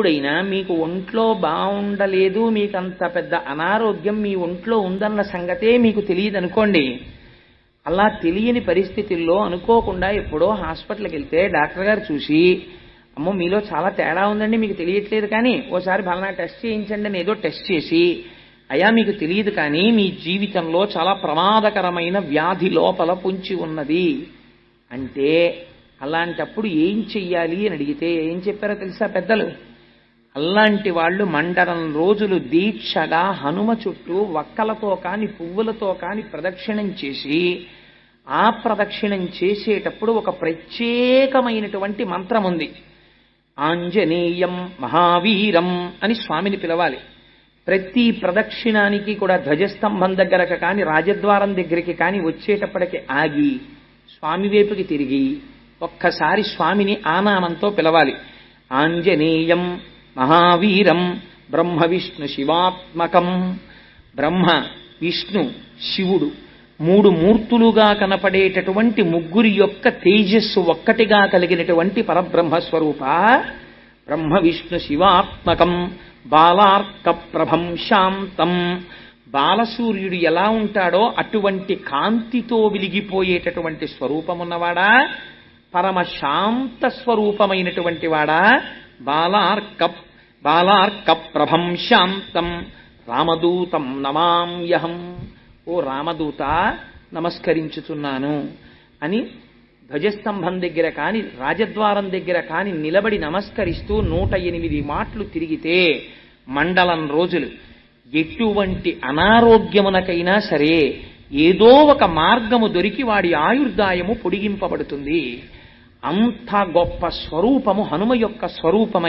ఎప్పుడైనా మీకు ఒంట్లో బాగుండలేదు మీకు అంత పెద్ద అనారోగ్యం మీ ఒంట్లో ఉందన్న సంగతే మీకు తెలియదు అనుకోండి అలా తెలియని పరిస్థితుల్లో అనుకోకుండా ఎప్పుడో హాస్పిటల్కి వెళ్తే డాక్టర్ గారు చూసి అమ్మో మీలో చాలా తేడా ఉందండి మీకు తెలియట్లేదు కానీ ఓసారి బలనా టెస్ట్ చేయించండి అని ఏదో టెస్ట్ చేసి అయ్యా మీకు తెలియదు కానీ మీ జీవితంలో చాలా ప్రమాదకరమైన వ్యాధి లోపల పుంచి ఉన్నది. అంటే అలాంటప్పుడు ఏం చెయ్యాలి అని అడిగితే ఏం చెప్పారో తెలుసా పెద్దలు? అలాంటి వాళ్ళు మండలం రోజులు దీక్షగా హనుమ చుట్టూ వక్కలతో కాని పువ్వులతో కాని ప్రదక్షిణం చేసి ఆ ప్రదక్షిణం చేసేటప్పుడు ఒక ప్రత్యేకమైనటువంటి మంత్రం ఉంది. ఆంజనేయం మహావీరం అని స్వామిని పిలవాలి. ప్రతి ప్రదక్షిణానికి కూడా ధ్వజస్తంభం దగ్గరకు కానీ రాజద్వారం దగ్గరికి కానీ వచ్చేటప్పటికి ఆగి స్వామి వైపుకి తిరిగి ఒక్కసారి స్వామిని ఆనామంతో పిలవాలి. ఆంజనేయం మహావీరం బ్రహ్మ విష్ణు శివాత్మకం. బ్రహ్మ విష్ణు శివుడు మూడు మూర్తులుగా కనపడేటటువంటి ముగ్గురి యొక్క తేజస్సు ఒక్కటిగా కలిగినటువంటి పరబ్రహ్మస్వరూప బ్రహ్మ విష్ణు శివాత్మకం. బాలార్క ప్రభం శాంతం. బాలసూర్యుడు ఎలా ఉంటాడో అటువంటి కాంతితో వెలిగిపోయేటటువంటి స్వరూపమున్నవాడా? పరమ శాంత స్వరూపమైనటువంటి వాడా? బాలార్క బాలార్క ప్రభం శాంతం రామదూతం నమామ్యహం ఓ రామదూత నమస్కరించుతున్నాను అని ధ్వజస్తంభం దగ్గర కాని రాజద్వారం దగ్గర కాని నిలబడి నమస్కరిస్తూ నూట ఎనిమిది మాటలు తిరిగితే మండలం రోజులు. ఎటువంటి అనారోగ్యమునకైనా సరే ఏదో ఒక మార్గము దొరికి వాడి ఆయుర్దాయము పొడిగింపబడుతుంది. అంత గొప్ప స్వరూపము హనుమ యొక్క స్వరూపమని